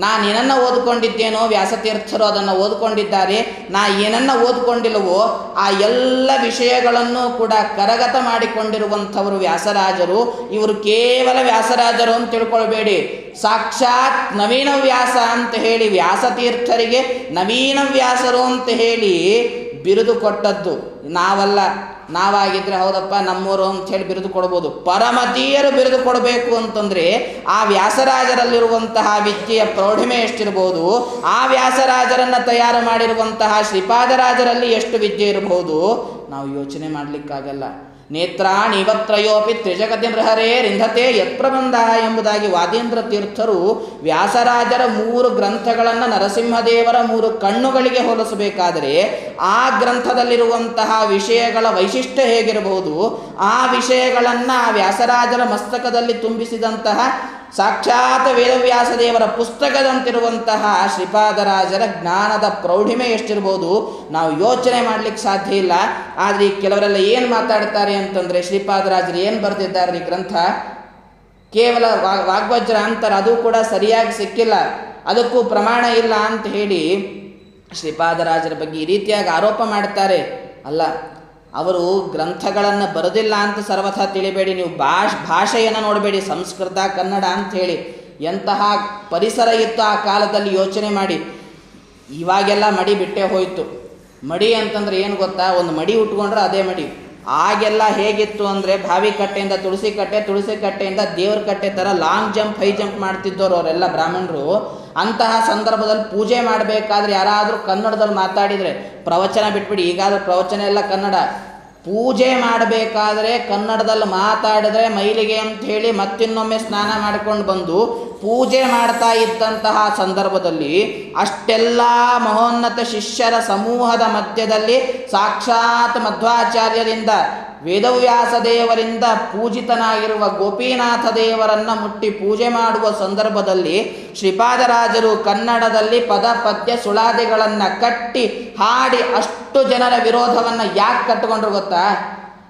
ನಾನು ಏನನ್ನ ಓದ್ಕೊಂಡಿದ್ದೇನೋ ವ್ಯಾಸತೀರ್ಥರು ಅದನ್ನು ಓದ್ಕೊಂಡಿದ್ದಾರೆ, ನಾ ಏನನ್ನ ಓದ್ಕೊಂಡಿಲ್ಲವೋ ಆ ಎಲ್ಲ ವಿಷಯಗಳನ್ನು ಕೂಡ ಕರಗತ ಮಾಡಿಕೊಂಡಿರುವಂಥವರು ವ್ಯಾಸರಾಜರು. ಇವರು ಕೇವಲ ವ್ಯಾಸರಾಜರು ಅಂತ ತಿಳ್ಕೊಳ್ಬೇಡಿ. ಸಾಕ್ಷಾತ್ ನವೀನ ವ್ಯಾಸ ಅಂತ ಹೇಳಿ ವ್ಯಾಸತೀರ್ಥರಿಗೆ ನವೀನ ವ್ಯಾಸರು ಅಂತ ಹೇಳಿ ಬಿರುದು ಕೊಟ್ಟದ್ದು. ನಾವಲ್ಲ. ನಾವಾಗಿದ್ರೆ ಹೌದಪ್ಪ, ನಮ್ಮೂರು ಅಂತ ಹೇಳಿ ಬಿರುದು ಕೊಡ್ಬೋದು. ಪರಮತೀಯರು ಬಿರುದು ಕೊಡಬೇಕು ಅಂತಂದರೆ ಆ ವ್ಯಾಸರಾಜರಲ್ಲಿರುವಂತಹ ವಿದ್ಯೆಯ ಪ್ರೌಢಿಮೆ ಎಷ್ಟಿರ್ಬೋದು, ಆ ವ್ಯಾಸರಾಜರನ್ನು ತಯಾರು ಮಾಡಿರುವಂತಹ ಶ್ರೀಪಾದರಾಜರಲ್ಲಿ ಎಷ್ಟು ವಿದ್ಯೆ ಇರಬಹುದು ನಾವು ಯೋಚನೆ ಮಾಡಲಿಕ್ಕಾಗಲ್ಲ. ನೇತ್ರಾಣಿ ಇವತ್ರಯೋಪಿ ತ್ರಿಜಗತಿ ಬೃಹರೇ ರಿಂಧತೆ ಯತ್ಪ್ರಬಂಧ ಎಂಬುದಾಗಿ ವಾದೇಂದ್ರ ತೀರ್ಥರು ವ್ಯಾಸರಾಜರ ಮೂರು ಗ್ರಂಥಗಳನ್ನು ನರಸಿಂಹದೇವರ ಮೂರು ಕಣ್ಣುಗಳಿಗೆ ಹೋಲಿಸಬೇಕಾದರೆ ಆ ಗ್ರಂಥದಲ್ಲಿರುವಂತಹ ವಿಷಯಗಳ ವೈಶಿಷ್ಟ್ಯ ಹೇಗಿರಬಹುದು? ಆ ವಿಷಯಗಳನ್ನು ಆ ವ್ಯಾಸರಾಜರ ಮಸ್ತಕದಲ್ಲಿ ತುಂಬಿಸಿದಂತಹ ಸಾಕ್ಷಾತ್ ವೇದವ್ಯಾಸ ದೇವರ ಪುಸ್ತಕದಂತಿರುವಂತಹ ಶ್ರೀಪಾದರಾಜರ ಜ್ಞಾನದ ಪ್ರೌಢಿಮೆ ಎಷ್ಟಿರ್ಬೋದು ನಾವು ಯೋಚನೆ ಮಾಡಲಿಕ್ಕೆ ಸಾಧ್ಯ ಇಲ್ಲ. ಆದರೆ ಈ ಕೆಲವರೆಲ್ಲ ಏನು ಮಾತಾಡ್ತಾರೆ ಅಂತಂದರೆ ಶ್ರೀಪಾದರಾಜರು ಏನು ಬರೆದಿದ್ದಾರೆ ಈ ಗ್ರಂಥ? ಕೇವಲ ವಾಗ್ವಜ್ರ ಅಂತಾರೆ, ಅದು ಕೂಡ ಸರಿಯಾಗಿ ಸಿಕ್ಕಿಲ್ಲ. ಅದಕ್ಕೂ ಪ್ರಮಾಣ ಇಲ್ಲ ಅಂತ ಹೇಳಿ ಶ್ರೀಪಾದರಾಜರ ಬಗ್ಗೆ ಈ ರೀತಿಯಾಗಿ ಆರೋಪ ಮಾಡ್ತಾರೆ ಅಲ್ಲ, ಅವರು ಗ್ರಂಥಗಳನ್ನು ಬರೆದಿಲ್ಲ ಅಂತ ಸರ್ವಥಾ ತಿಳಿಬೇಡಿ, ನೀವು ಭಾಷ್, ಭಾಷೆಯನ್ನು ನೋಡಬೇಡಿ, ಸಂಸ್ಕೃತ, ಕನ್ನಡ ಅಂತ ಹೇಳಿ ಎಂತಹ ಪರಿಸರ ಇತ್ತು ಆ ಕಾಲದಲ್ಲಿ ಯೋಚನೆ ಮಾಡಿ. ಇವಾಗೆಲ್ಲ ಮಡಿ ಬಿಟ್ಟೇ ಹೋಯಿತು. ಮಡಿ ಅಂತಂದ್ರೆ ಏನು ಗೊತ್ತಾ? ಒಂದು ಮಡಿ ಉಟ್ಕೊಂಡ್ರೆ ಅದೇ ಮಡಿ. ಆಗೆಲ್ಲ ಹೇಗಿತ್ತು ಅಂದರೆ ಬಾವಿ ಕಟ್ಟೆಯಿಂದ ತುಳಸಿ ಕಟ್ಟೆ, ತುಳಸಿ ಕಟ್ಟೆಯಿಂದ ದೇವ್ರ ಕಟ್ಟೆ ಥರ ಲಾಂಗ್ ಜಂಪ್ ಹೈ ಜಂಪ್ ಮಾಡ್ತಿದ್ದವರು ಅವರೆಲ್ಲ ಬ್ರಾಹ್ಮಣರು. ಅಂತಹ ಸಂದರ್ಭದಲ್ಲಿ ಪೂಜೆ ಮಾಡಬೇಕಾದ್ರೆ ಯಾರಾದರೂ ಕನ್ನಡದಲ್ಲಿ ಮಾತಾಡಿದರೆ ಪ್ರವಚನ ಬಿಟ್ಬಿಡಿ. ಈಗಾದರೂ ಪ್ರವಚನ ಎಲ್ಲ ಕನ್ನಡ. ಪೂಜೆ ಮಾಡಬೇಕಾದ್ರೆ ಕನ್ನಡದಲ್ಲಿ ಮಾತಾಡಿದ್ರೆ ಮೈಲಿಗೆ ಅಂತ ಹೇಳಿ ಮತ್ತಿನ್ನೊಮ್ಮೆ ಸ್ನಾನ ಮಾಡ್ಕೊಂಡು ಬಂದು ಪೂಜೆ ಮಾಡ್ತಾ ಇದ್ದಂತಹ ಸಂದರ್ಭದಲ್ಲಿ ಅಷ್ಟೆಲ್ಲ ಮಹೋನ್ನತ ಶಿಷ್ಯರ ಸಮೂಹದ ಮಧ್ಯದಲ್ಲಿ ಸಾಕ್ಷಾತ್ ಮಧ್ವಾಚಾರ್ಯರಿಂದ ವೇದವ್ಯಾಸ ದೇವರಿಂದ ಪೂಜಿತನಾಗಿರುವ ಗೋಪಿನಾಥ ದೇವರನ್ನು ಮುಟ್ಟಿ ಪೂಜೆ ಮಾಡುವ ಸಂದರ್ಭದಲ್ಲಿ ಶ್ರೀಪಾದರಾಜರು ಕನ್ನಡದಲ್ಲಿ ಪದ, ಪದ್ಯ, ಸುಳಾದಿಗಳನ್ನು ಕಟ್ಟಿ ಹಾಡಿ ಅಷ್ಟು ಜನರ ವಿರೋಧವನ್ನು ಯಾಕೆ ಕಟ್ಟಿಕೊಂಡ್ರು ಗೊತ್ತಾ?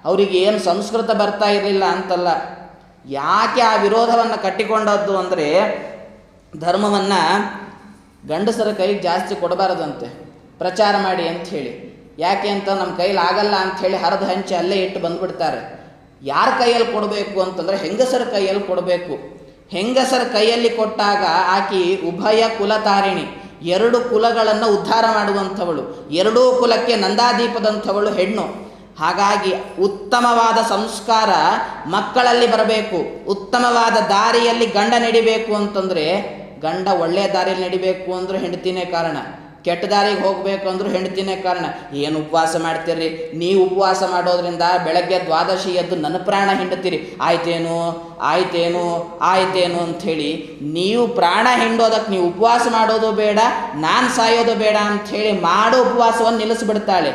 ಅವರಿಗೆ ಏನು ಸಂಸ್ಕೃತ ಬರ್ತಾ ಇರಲಿಲ್ಲ ಅಂತಲ್ಲ. ಯಾಕೆ ಆ ವಿರೋಧವನ್ನು ಕಟ್ಟಿಕೊಂಡದ್ದು ಅಂದರೆ ಧರ್ಮವನ್ನು ಗಂಡಸರ ಕೈಗೆ ಜಾಸ್ತಿ ಕೊಡಬಾರದಂತೆ. ಪ್ರಚಾರ ಮಾಡಿ ಅಂತ ಹೇಳಿ. ಯಾಕೆ ಅಂತ ನಮ್ಮ ಕೈಲಿ ಆಗಲ್ಲ ಅಂಥೇಳಿ ಹರಿದು ಹಂಚಿ ಅಲ್ಲೇ ಇಟ್ಟು ಬಂದುಬಿಡ್ತಾರೆ. ಯಾರ ಕೈಯಲ್ಲಿ ಕೊಡಬೇಕು ಅಂತಂದರೆ ಹೆಂಗಸರ ಕೈಯಲ್ಲಿ ಕೊಡಬೇಕು. ಹೆಂಗಸರ ಕೈಯಲ್ಲಿ ಕೊಟ್ಟಾಗ ಆಕಿ ಉಭಯ ಕುಲತಾರಿಣಿ, ಎರಡು ಕುಲಗಳನ್ನು ಉದ್ಧಾರ ಮಾಡುವಂಥವಳು, ಎರಡೂ ಕುಲಕ್ಕೆ ನಂದಾದೀಪದಂಥವಳು ಹೆಣ್ಣು. ಹಾಗಾಗಿ ಉತ್ತಮವಾದ ಸಂಸ್ಕಾರ ಮಕ್ಕಳಲ್ಲಿ ಬರಬೇಕು. ಉತ್ತಮವಾದ ದಾರಿಯಲ್ಲಿ ಗಂಡ ನಡಿಬೇಕು ಅಂತಂದರೆ ಗಂಡ ಒಳ್ಳೆಯ ದಾರಿಯಲ್ಲಿ ನಡಿಬೇಕು ಅಂದ್ರೆ ಹೆಂಡತಿನೇ ಕಾರಣ. ಕೆಟ್ಟ ದಾರಿಗೆ ಹೋಗಬೇಕು ಅಂದ್ರೆ ಹೆಂಡತಿನೇ ಕಾರಣ. ಏನು ಉಪವಾಸ ಮಾಡ್ತೀರಿ ನೀವು ಉಪವಾಸ ಮಾಡೋದ್ರಿಂದ ಬೆಳಗ್ಗೆ ದ್ವಾದಶಿ ಎದ್ದು ನನ್ನ ಪ್ರಾಣ ಹಿಂಡ್ತೀರಿ ಆಯ್ತೇನು? ಆಯ್ತೇನು? ಆಯ್ತೇನು ಅಂಥೇಳಿ ನೀವು ಪ್ರಾಣ ಹಿಂಡೋದಕ್ಕೆ ನೀವು ಉಪವಾಸ ಮಾಡೋದು ಬೇಡ, ನಾನು ಸಾಯೋದು ಬೇಡ ಅಂಥೇಳಿ ಮಾಡೋ ಉಪವಾಸವನ್ನು ನಿಲ್ಲಿಸ್ಬಿಡ್ತಾಳೆ.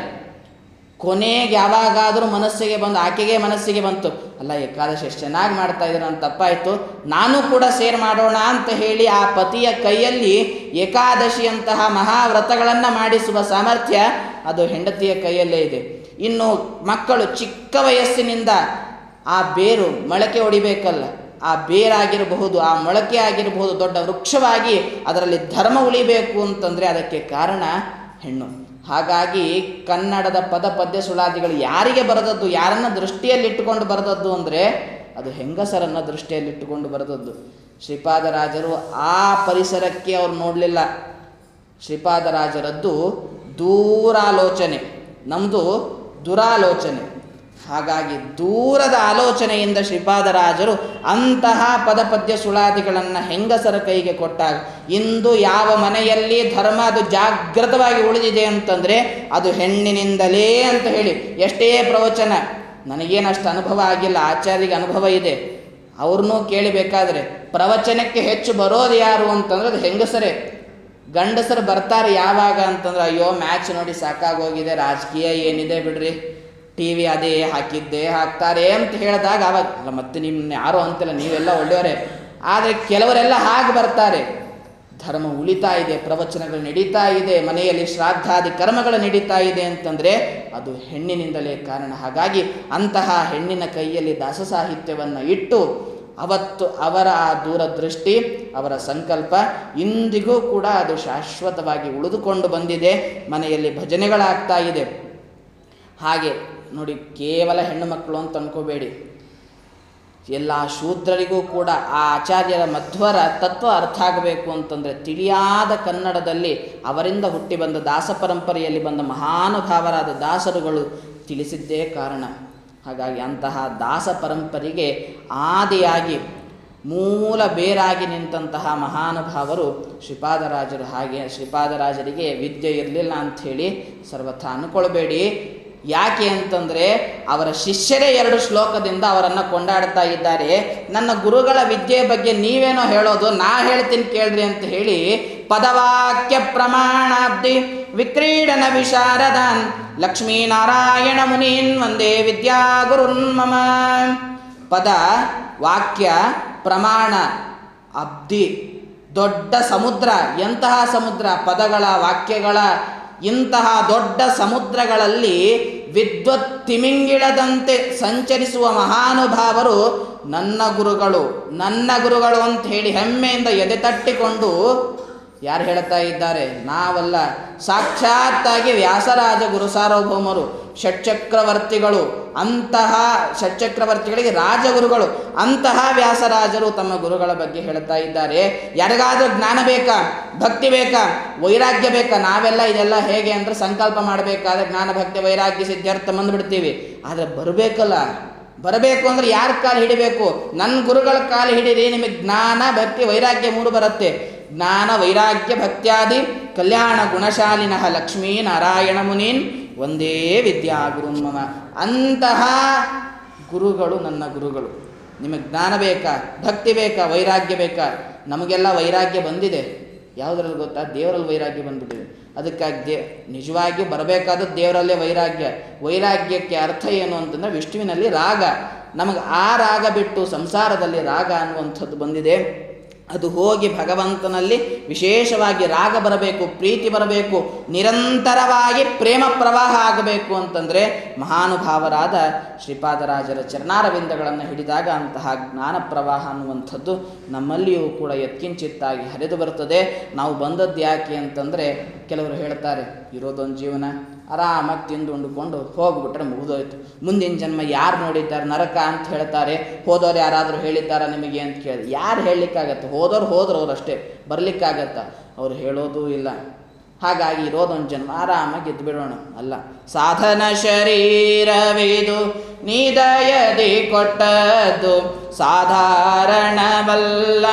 ಕೊನೆಗೆ ಯಾವಾಗಾದರೂ ಮನಸ್ಸಿಗೆ ಬಂದು, ಆಕೆಗೆ ಮನಸ್ಸಿಗೆ ಬಂತು, ಅಲ್ಲ, ಏಕಾದಶಿ ಎಷ್ಟು ಚೆನ್ನಾಗಿ ಮಾಡ್ತಾ ಇದ್ರು ಅಂತ ತಪ್ಪಾಯಿತು. ನಾನು ಕೂಡ ಸೇರ್ ಮಾಡೋಣ ಅಂತ ಹೇಳಿ ಆ ಪತಿಯ ಕೈಯಲ್ಲಿ ಏಕಾದಶಿಯಂತಹ ಮಹಾವ್ರತಗಳನ್ನು ಮಾಡಿಸುವ ಸಾಮರ್ಥ್ಯ ಅದು ಹೆಂಡತಿಯ ಕೈಯಲ್ಲೇ ಇದೆ. ಇನ್ನು ಮಕ್ಕಳು ಚಿಕ್ಕ ವಯಸ್ಸಿನಿಂದ ಆ ಬೇರು ಮೊಳಕೆ ಹೊಡಿಬೇಕಲ್ಲ ಆ ಬೇರಾಗಿರಬಹುದು, ಆ ಮೊಳಕೆ ಆಗಿರಬಹುದು, ದೊಡ್ಡ ವೃಕ್ಷವಾಗಿ ಅದರಲ್ಲಿ ಧರ್ಮ ಉಳಿಬೇಕು ಅಂತಂದರೆ ಅದಕ್ಕೆ ಕಾರಣ ಹೆಣ್ಣು. ಹಾಗಾಗಿ ಕನ್ನಡದ ಪದ ಪದ್ಯ ಸುಳಾದಿಗಳು ಯಾರಿಗೆ ಬರೆದದ್ದು, ಯಾರನ್ನ ದೃಷ್ಟಿಯಲ್ಲಿಟ್ಟುಕೊಂಡು ಬರೆದದ್ದು ಅಂದರೆ ಅದು ಹೆಂಗಸರನ್ನ ದೃಷ್ಟಿಯಲ್ಲಿಟ್ಟುಕೊಂಡು ಬರೆದದ್ದು. ಶ್ರೀಪಾದರಾಜರು ಆ ಪರಿಸರಕ್ಕೆ ಅವ್ರು ನೋಡಲಿಲ್ಲ. ಶ್ರೀಪಾದರಾಜರದ್ದು ದೂರಾಲೋಚನೆ ನಮ್ಮದು ದುರಾಲೋಚನೆ. ಹಾಗಾಗಿ ದೂರದ ಆಲೋಚನೆಯಿಂದ ಶ್ರೀಪಾದರಾಜರು ಅಂತಹ ಪದಪದ್ಯ ಸುಳಾದಿಗಳನ್ನು ಹೆಂಗಸರ ಕೈಗೆ ಕೊಟ್ಟಾಗ, ಇಂದು ಯಾವ ಮನೆಯಲ್ಲಿ ಧರ್ಮ ಅದು ಜಾಗೃತವಾಗಿ ಉಳಿದಿದೆ ಅಂತಂದರೆ ಅದು ಹೆಣ್ಣಿನಿಂದಲೇ ಅಂತ ಹೇಳಿ, ಎಷ್ಟೇ ಪ್ರವಚನ, ನನಗೇನಷ್ಟು ಅನುಭವ ಆಗಿಲ್ಲ ಆಚಾರ್ಯಿಗೆ ಅನುಭವ ಇದೆ, ಅವ್ರನ್ನೂ ಕೇಳಬೇಕಾದ್ರೆ ಪ್ರವಚನಕ್ಕೆ ಹೆಚ್ಚು ಬರೋದು ಯಾರು ಅಂತಂದ್ರೆ ಅದು ಹೆಂಗಸರೇ. ಗಂಡಸರು ಬರ್ತಾರೆ ಯಾವಾಗ ಅಂತಂದ್ರೆ, ಅಯ್ಯೋ ಮ್ಯಾಚ್ ನೋಡಿ ಸಾಕಾಗೋಗಿದೆ, ರಾಜಕೀಯ ಏನಿದೆ ಬಿಡ್ರಿ. ಟಿ ವಿ ಅದೇ ಹಾಕಿದ್ದೆ ಹಾಕ್ತಾರೆ ಅಂತ ಹೇಳಿದಾಗ ಅವಾಗ ಅಲ್ಲ, ಮತ್ತೆ ನಿಮ್ಮ ಯಾರು ಅಂತಿಲ್ಲ ನೀವೆಲ್ಲ ಒಳ್ಳೆಯವರೇ. ಆದರೆ ಕೆಲವರೆಲ್ಲ ಹಾಗೆ ಬರ್ತಾರೆ. ಧರ್ಮ ಉಳಿತಾ ಇದೆ, ಪ್ರವಚನಗಳು ನಡೀತಾ ಇದೆ, ಮನೆಯಲ್ಲಿ ಶ್ರಾದ್ದಾದಿ ಕರ್ಮಗಳು ನಡೀತಾ ಇದೆ ಅಂತಂದರೆ ಅದು ಹೆಣ್ಣಿನಿಂದಲೇ ಕಾರಣ. ಹಾಗಾಗಿ ಅಂತಹ ಹೆಣ್ಣಿನ ಕೈಯಲ್ಲಿ ದಾಸ ಸಾಹಿತ್ಯವನ್ನು ಇಟ್ಟು ಅವತ್ತು ಅವರ ಆ ದೂರದೃಷ್ಟಿ, ಅವರ ಸಂಕಲ್ಪ ಇಂದಿಗೂ ಕೂಡ ಅದು ಶಾಶ್ವತವಾಗಿ ಉಳಿದುಕೊಂಡು ಬಂದಿದೆ, ಮನೆಯಲ್ಲಿ ಭಜನೆಗಳಾಗ್ತಾ ಇದೆ. ಹಾಗೆ ನೋಡಿ, ಕೇವಲ ಹೆಣ್ಣು ಮಕ್ಕಳು ಅಂತ ಅನ್ಕೋಬೇಡಿ. ಎಲ್ಲ ಶೂದ್ರರಿಗೂ ಕೂಡ ಆ ಆಚಾರ್ಯರ ಮಧ್ವರ ತತ್ವ ಅರ್ಥ ಆಗಬೇಕು ಅಂತಂದರೆ ತಿಳಿಯಾದ ಕನ್ನಡದಲ್ಲಿ ಅವರಿಂದ ಹುಟ್ಟಿ ಬಂದ ದಾಸ ಪರಂಪರೆಯಲ್ಲಿ ಬಂದ ಮಹಾನುಭಾವರಾದ ದಾಸರುಗಳು ತಿಳಿಸಿದ್ದೇ ಕಾರಣ. ಹಾಗಾಗಿ ಅಂತಹ ದಾಸ ಪರಂಪರೆಗೆ ಆದಿಯಾಗಿ ಮೂಲ ಬೇರಾಗಿ ನಿಂತಹ ಮಹಾನುಭಾವರು ಶ್ರೀಪಾದರಾಜರು ಹಾಗೆ ಶ್ರೀಪಾದರಾಜರಿಗೆ ವಿದ್ಯೆ ಇರಲಿಲ್ಲ ಅಂಥೇಳಿ ಸರ್ವಥ ಅನ್ಕೊಳ್ಬೇಡಿ. ಯಾಕೆ ಅಂತಂದರೆ ಅವರ ಶಿಷ್ಯರೇ ಎರಡು ಶ್ಲೋಕದಿಂದ ಅವರನ್ನು ಕೊಂಡಾಡ್ತಾ ಇದ್ದಾರೆ. ನನ್ನ ಗುರುಗಳ ವಿದ್ಯೆ ಬಗ್ಗೆ ನೀವೇನೋ ಹೇಳೋದು ನಾ ಹೇಳ್ತೀನಿ ಕೇಳ್ರಿ ಅಂತ ಹೇಳಿ ಪದವಾಕ್ಯ ಪ್ರಮಾಣಾಬ್ಧಿ ವಿಕ್ರೀಡನ ವಿಶಾರದಾನ್ ಲಕ್ಷ್ಮೀನಾರಾಯಣ ಮುನೀನ್ ಒಂದೇ ವಿದ್ಯಾಗುರುನ್ ಮಮ. ಪದ, ವಾಕ್ಯ, ಪ್ರಮಾಣ, ಅಬ್ಧಿ, ದೊಡ್ಡ ಸಮುದ್ರ, ಎಂತಹ ಸಮುದ್ರ, ಪದಗಳ, ವಾಕ್ಯಗಳ, ಇಂತಹ ದೊಡ್ಡ ಸಮುದ್ರಗಳಲ್ಲಿ ವಿದ್ವತ್ ತಿಮಿಂಗಿಳದಂತೆ ಸಂಚರಿಸುವ ಮಹಾನುಭಾವರು ನನ್ನ ಗುರುಗಳು ನನ್ನ ಗುರುಗಳು ಅಂತ ಹೇಳಿ ಹೆಮ್ಮೆಯಿಂದ ಎದೆ ತಟ್ಟಿಕೊಂಡು ಯಾರು ಹೇಳ್ತಾ ಇದ್ದಾರೆ? ನಾವಲ್ಲ. ಸಾಕ್ಷಾತ್ತಾಗಿ ವ್ಯಾಸರಾಜ ಗುರು ಸಾರ್ವಭೌಮರು ಷಟ್ಚಕ್ರವರ್ತಿಗಳು. ಅಂತಹ ಷಟ್ಚಕ್ರವರ್ತಿಗಳಿಗೆ ರಾಜಗುರುಗಳು. ಅಂತಹ ವ್ಯಾಸರಾಜರು ತಮ್ಮ ಗುರುಗಳ ಬಗ್ಗೆ ಹೇಳ್ತಾ ಇದ್ದಾರೆ. ಯಾರಿಗಾದ್ರೂ ಜ್ಞಾನ ಬೇಕಾ? ಭಕ್ತಿ ಬೇಕಾ? ವೈರಾಗ್ಯ ಬೇಕಾ? ನಾವೆಲ್ಲ ಇದೆಲ್ಲ ಹೇಗೆ ಅಂದ್ರೆ ಸಂಕಲ್ಪ ಮಾಡಬೇಕಾದ್ರೆ ಜ್ಞಾನ, ಭಕ್ತಿ, ವೈರಾಗ್ಯ ಸಿದ್ಧಾರ್ಥ ಬಂದ್ಬಿಡ್ತೀವಿ. ಆದರೆ ಬರಬೇಕಲ್ಲ? ಬರಬೇಕು ಅಂದ್ರೆ ಯಾರ ಕಾಲು ಹಿಡಿಬೇಕು? ನನ್ನ ಗುರುಗಳ ಕಾಲು ಹಿಡಿರಿ, ನಿಮಗೆ ಜ್ಞಾನ, ಭಕ್ತಿ, ವೈರಾಗ್ಯ ಮೂರು ಬರುತ್ತೆ. ಜ್ಞಾನ, ವೈರಾಗ್ಯ, ಭಕ್ತ್ಯಾದಿ, ಕಲ್ಯಾಣ ಗುಣಶಾಲಿನಃ ಲಕ್ಷ್ಮೀ ನಾರಾಯಣ ಮುನೀನ್ ಒಂದೇ ವಿದ್ಯಾ ಗುರುನ್ಮಮ ಅಂತಹ ಗುರುಗಳು ನನ್ನ ಗುರುಗಳು. ನಿಮಗೆ ಜ್ಞಾನ ಬೇಕಾ? ಭಕ್ತಿ ಬೇಕಾ? ವೈರಾಗ್ಯ ಬೇಕಾ? ನಮಗೆಲ್ಲ ವೈರಾಗ್ಯ ಬಂದಿದೆ. ಯಾವುದ್ರಲ್ಲಿ ಗೊತ್ತಾ? ದೇವರಲ್ಲಿ ವೈರಾಗ್ಯ ಬಂದ್ಬಿಟ್ಟಿದೆ. ಅದಕ್ಕಾಗಿ ದೇ ನಿಜವಾಗಿ ಬರಬೇಕಾದ ದೇವರಲ್ಲೇ ವೈರಾಗ್ಯ. ವೈರಾಗ್ಯಕ್ಕೆ ಅರ್ಥ ಏನು ಅಂತಂದರೆ ವಿಷ್ಣುವಿನಲ್ಲಿ ರಾಗ. ನಮಗೆ ಆ ರಾಗ ಬಿಟ್ಟು ಸಂಸಾರದಲ್ಲಿ ರಾಗ ಅನ್ನುವಂಥದ್ದು ಬಂದಿದೆ. ಅದು ಹೋಗಿ ಭಗವಂತನಲ್ಲಿ ವಿಶೇಷವಾಗಿ ರಾಗ ಬರಬೇಕು, ಪ್ರೀತಿ ಬರಬೇಕು, ನಿರಂತರವಾಗಿ ಪ್ರೇಮ ಪ್ರವಾಹ ಆಗಬೇಕು ಅಂತಂದರೆ ಮಹಾನುಭಾವರಾದ ಶ್ರೀಪಾದರಾಜರ ಚರಣಾರವಿಂದಗಳನ್ನು ಹಿಡಿದಾಗ ಅಂತಹ ಜ್ಞಾನ ಪ್ರವಾಹ ಅನ್ನುವಂಥದ್ದು ನಮ್ಮಲ್ಲಿಯೂ ಕೂಡ ಎತ್ಕಿಂಚಿತ್ತಾಗಿ ಹರಿದು ಬರುತ್ತದೆ ನಾವು ಬಂದದ್ದು ಯಾಕೆ ಅಂತಂದರೆ ಕೆಲವರು ಹೇಳ್ತಾರೆ ಇರೋದೊಂದು ಜೀವನ. ಆರಾಮಾಗಿ ತಿಂದು ಉಂಡುಕೊಂಡು ಹೋಗ್ಬಿಟ್ರೆ ಮುಗಿದೋಯ್ತು. ಮುಂದಿನ ಜನ್ಮ ಯಾರು ನೋಡಿದ್ದಾರೆ, ನರಕ ಅಂತ ಹೇಳ್ತಾರೆ. ಹೋದವ್ರು ಯಾರಾದರೂ ಹೇಳಿದ್ದಾರಾ ನಿಮಗೆ ಅಂತ ಕೇಳಿ. ಯಾರು ಹೇಳಲಿಕ್ಕಾಗತ್ತೆ? ಹೋದವ್ರು ಹೋದ್ರು ಅವ್ರು ಅಷ್ಟೇ. ಬರಲಿಕ್ಕಾಗತ್ತ? ಅವ್ರು ಹೇಳೋದೂ ಇಲ್ಲ. ಹಾಗಾಗಿ ಇರೋದೊಂದು ಜನ್ಮ, ಆರಾಮಾಗಿ ಎದ್ದು ಬಿಡೋಣ ಅಲ್ಲ, ಸಾಧನ ಶರೀರವಿದು, ನಿದಯದಿ ಕೊಟ್ಟದ್ದು, ಸಾಧಾರಣವಲ್ಲ,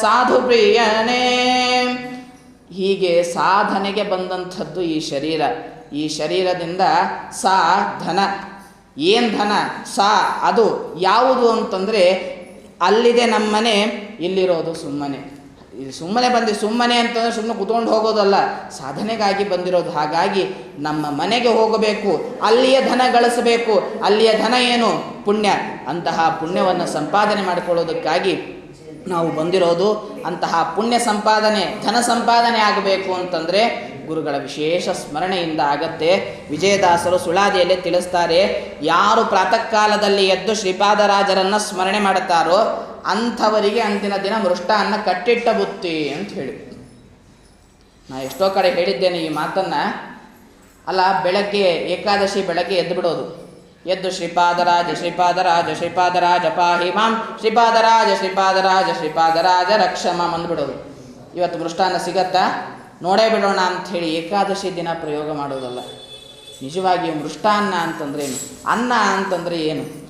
ಸಾಧು ಪ್ರಿಯನೇ. ಹೀಗೆ ಸಾಧನೆಗೆ ಬಂದಂಥದ್ದು ಈ ಶರೀರ. ಈ ಶರೀರದಿಂದ ಸಾ ಧನ. ಏನು ಧನ? ಸಾ, ಅದು ಯಾವುದು ಅಂತಂದರೆ ಅಲ್ಲಿದೆ ನಮ್ಮನೆ, ಇಲ್ಲಿರೋದು ಸುಮ್ಮನೆ. ಇದು ಸುಮ್ಮನೆ ಬಂದು ಸುಮ್ಮನೆ ಅಂತಂದರೆ ಸುಮ್ಮನೆ ಕುತ್ಕೊಂಡು ಹೋಗೋದಲ್ಲ, ಸಾಧನೆಗಾಗಿ ಬಂದಿರೋದು. ಹಾಗಾಗಿ ನಮ್ಮ ಮನೆಗೆ ಹೋಗಬೇಕು, ಅಲ್ಲಿಯ ಧನ ಗಳಿಸಬೇಕು. ಅಲ್ಲಿಯ ಧನ ಏನು? ಪುಣ್ಯ. ಅಂತಹ ಪುಣ್ಯವನ್ನು ಸಂಪಾದನೆ ಮಾಡಿಕೊಳ್ಳೋದಕ್ಕಾಗಿ ನಾವು ಬಂದಿರೋದು ಅಂತಹ ಪುಣ್ಯ ಸಂಪಾದನೆ, ಧನ ಸಂಪಾದನೆ ಆಗಬೇಕು ಅಂತಂದರೆ ಗುರುಗಳ ವಿಶೇಷ ಸ್ಮರಣೆಯಿಂದ ಆಗತ್ತೆ. ವಿಜಯದಾಸರು ಸುಳಾದಿಯಲ್ಲಿ ತಿಳಿಸ್ತಾರೆ, ಯಾರು ಪ್ರಾತಃ ಕಾಲದಲ್ಲಿ ಎದ್ದು ಶ್ರೀಪಾದರಾಜರನ್ನು ಸ್ಮರಣೆ ಮಾಡುತ್ತಾರೋ ಅಂಥವರಿಗೆ ಅಂದಿನ ದಿನ ಮೃಷ್ಟಾನ್ನ ಕಟ್ಟಿಟ್ಟ ಬುತ್ತಿ ಅಂತ ಹೇಳಿ. ನಾ ಎಷ್ಟೋ ಕಡೆ ಹೇಳಿದ್ದೇನೆ ಈ ಮಾತನ್ನು. ಅಲ್ಲ, ಬೆಳಗ್ಗೆ ಏಕಾದಶಿ ಬೆಳಗ್ಗೆ ಎದ್ದು ಬಿಡೋದು ಎದ್ದು ಶ್ರೀಪಾದರಾಜ ಶ್ರೀಪಾದರಾಜ ಶ್ರೀಪಾದರಾಜ ಪಾಹಿ ಮಾಂ ಶ್ರೀಪಾದರಾಜ ಶ್ರೀಪಾದರಾಜ ಶ್ರೀಪಾದರಾಜ ರಕ್ಷಮ ಅಂದ್ಬಿಡೋದು ಇವತ್ತು ಮೃಷ್ಟಾನ್ನ ಸಿಗತ್ತಾ? ನೋಡೇ ಬಿಡೋಣ ಅಂಥೇಳಿ ಏಕಾದಶಿ ದಿನ ಪ್ರಯೋಗ ಮಾಡೋದಲ್ಲ. ನಿಜವಾಗಿಯೂ ಮೃಷ್ಟಾನ್ನ ಅಂತಂದ್ರೆ ಏನು? ಅನ್ನ ಅಂತಂದರೆ ಏನು?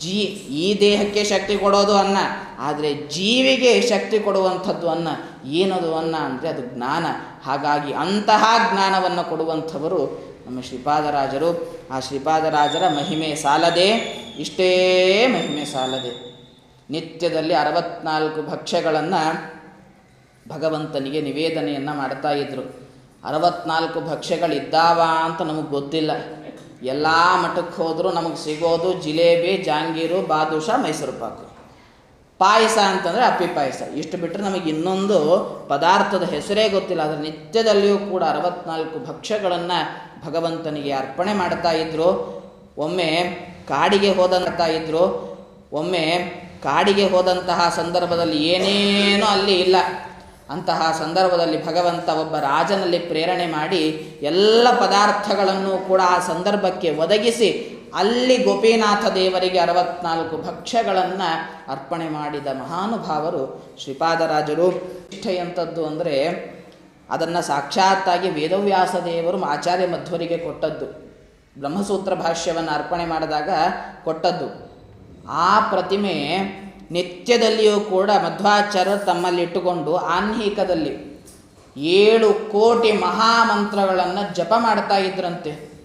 ಜೀ, ಈ ದೇಹಕ್ಕೆ ಶಕ್ತಿ ಕೊಡೋದು ಅನ್ನ, ಆದರೆ ಜೀವಿಗೆ ಶಕ್ತಿ ಕೊಡುವಂಥದ್ದು ಅನ್ನ, ಏನದು ಅನ್ನ ಅಂದರೆ ಅದು ಜ್ಞಾನ. ಹಾಗಾಗಿ ಅಂತಹ ಜ್ಞಾನವನ್ನು ಕೊಡುವಂಥವರು ನಮ್ಮ ಶ್ರೀಪಾದರಾಜರು. ಆ ಶ್ರೀಪಾದರಾಜರ ಮಹಿಮೆ ಸಾಲದೆ, ಇಷ್ಟೇ ಮಹಿಮೆ ಸಾಲದೆ. ನಿತ್ಯದಲ್ಲಿ ಅರವತ್ನಾಲ್ಕು ಭಕ್ಷ್ಯಗಳನ್ನು ಭಗವಂತನಿಗೆ ನಿವೇದನೆಯನ್ನು ಮಾಡ್ತಾ ಇದ್ದರು ಅರವತ್ನಾಲ್ಕು ಭಕ್ಷ್ಯಗಳಿದ್ದಾವ ಅಂತ ನಮಗೆ ಗೊತ್ತಿಲ್ಲ. ಎಲ್ಲ ಮಠಕ್ಕೆ ಹೋದರೂ ನಮಗೆ ಸಿಗೋದು ಜಿಲೇಬಿ, ಜಾಂಗೀರು, ಬಾದುಷ, ಮೈಸೂರು ಪಾಕು. ಪಾಯಸ ಅಂತಂದರೆ ಅಪ್ಪಿ ಪಾಯಸ. ಇಷ್ಟು ಬಿಟ್ಟರೆ ನಮಗೆ ಇನ್ನೊಂದು ಪದಾರ್ಥದ ಹೆಸರೇ ಗೊತ್ತಿಲ್ಲ. ಅದರ ನಿತ್ಯದಲ್ಲಿಯೂ ಕೂಡ ಅರವತ್ನಾಲ್ಕು ಭಕ್ಷ್ಯಗಳನ್ನು ಭಗವಂತನಿಗೆ ಅರ್ಪಣೆ ಮಾಡ್ತಾ ಇದ್ರು. ಒಮ್ಮೆ ಕಾಡಿಗೆ ಹೋದಂತ ಇದ್ರು. ಒಮ್ಮೆ ಕಾಡಿಗೆ ಹೋದಂತಹ ಸಂದರ್ಭದಲ್ಲಿ ಏನೇನೂ ಅಲ್ಲಿ ಇಲ್ಲ. ಅಂತಹ ಸಂದರ್ಭದಲ್ಲಿ ಭಗವಂತ ಒಬ್ಬ ರಾಜನಲ್ಲಿ ಪ್ರೇರಣೆ ಮಾಡಿ ಎಲ್ಲ ಪದಾರ್ಥಗಳನ್ನು ಕೂಡ ಆ ಸಂದರ್ಭಕ್ಕೆ ಒದಗಿಸಿ ಅಲ್ಲಿ ಗೋಪಿನಾಥ ದೇವರಿಗೆ ಅರವತ್ನಾಲ್ಕು ಭಕ್ಷ್ಯಗಳನ್ನು ಅರ್ಪಣೆ ಮಾಡಿದ ಮಹಾನುಭಾವರು ಶ್ರೀಪಾದರಾಜರು. ನಿಷ್ಠೆಯಂಥದ್ದು ಅಂದರೆ ಅದನ್ನು ಸಾಕ್ಷಾತ್ತಾಗಿ ವೇದವ್ಯಾಸ ದೇವರು ಆಚಾರ್ಯ ಮಧ್ವರಿಗೆ ಕೊಟ್ಟದ್ದು. ಬ್ರಹ್ಮಸೂತ್ರ ಭಾಷ್ಯವನ್ನು ಅರ್ಪಣೆ ಮಾಡಿದಾಗ ಕೊಟ್ಟದ್ದು. ಆ ಪ್ರತಿಮೆ ನಿತ್ಯದಲ್ಲಿಯೂ ಕೂಡ ಮಧ್ವಾಚಾರ್ಯರು ತಮ್ಮಲ್ಲಿಟ್ಟುಕೊಂಡು ಆನ್ಹಿಕದಲ್ಲಿ ಏಳು ಕೋಟಿ ಮಹಾಮಂತ್ರಗಳನ್ನು ಜಪ ಮಾಡ್ತಾ ಇದ್ರಂತೆ.